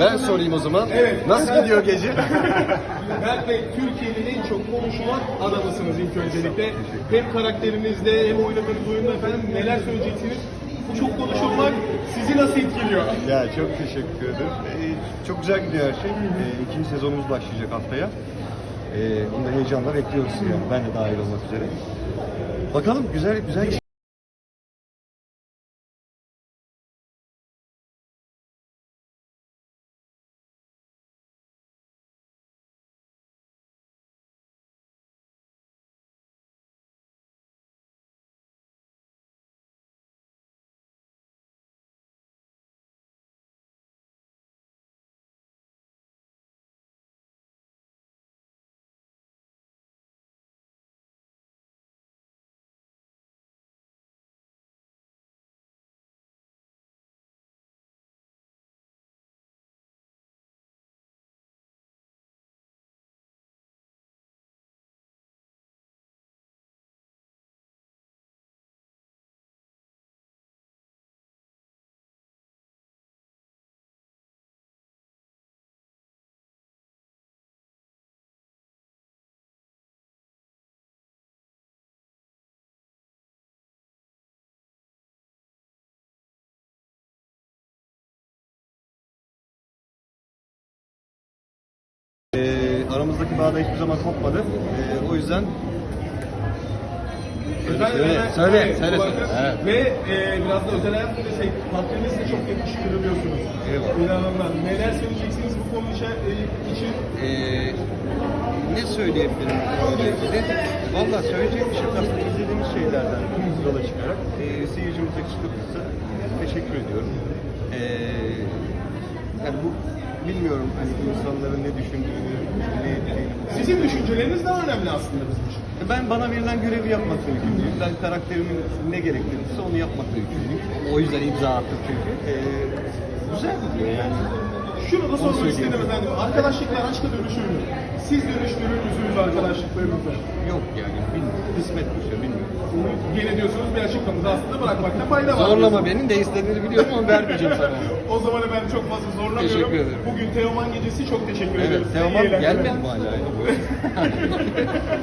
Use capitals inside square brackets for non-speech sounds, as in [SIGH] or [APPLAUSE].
Ben sorayım o zaman. Evet. Nasıl gidiyor gece? [LAUGHS] Berk Bey, Türkiye'nin en çok konuşulan adamısınız ilk öncelikle. Hem karakterinizde hem oynadığınız oyunda efendim neler söyleyeceksiniz? Çok konuşulmak sizi nasıl etkiliyor? ya çok teşekkür ederim. Ee, çok güzel gidiyor her şey. Ee, ikinci sezonumuz başlayacak haftaya. Ee, onu da heyecanla bekliyoruz yani. Ben de dahil olmak üzere. Bakalım güzel güzel aramızdaki bağda hiçbir zaman kopmadı. Ee, o yüzden Söyle, Efendim, söyle, söyle, söyle, söyle. Ve e, biraz da özel hayat desek, partnerinizle çok yakıştırılıyorsunuz. Eyvallah. İnanılmaz. Neler söyleyeceksiniz bu konu işe- e, için? Ee, ne söyleyebilirim konuyla ilgili? Valla söyleyecek bir şey yok aslında izlediğimiz şeylerden yola çıkarak e, seyircimize çıkıpsa teşekkür ediyorum. Ee, yani bu bilmiyorum hani insanların ne düşündüğünü, ne ettiğini. Sizin düşünceleriniz daha önemli aslında bizim için. Ben bana verilen görevi yapmakla yükümlüyüm. Ben karakterimin ne gerektirirse onu yapmakla yükümlüyüm. O yüzden imza attım çünkü. Ee, güzel gidiyor yani. Şunu da sormak istedim efendim. Arkadaşlıklar aşka dönüşür mü? Siz dönüştürür müsünüz arkadaşlıklarınızı? Yok yani bilmiyorum. Kısmet bir şey bilmiyorum. Bunu gene diyorsunuz bir açıklamanızı aslında bırakmakta fayda var. Zorlama beni de istediğini biliyorum ama vermeyeceğim sana. [LAUGHS] o zaman efendim çok fazla zorlamıyorum. Teşekkür ederim. Bugün Teoman gecesi çok teşekkür Evet, ediyoruz. Teoman gelmedi mi hala? [LAUGHS]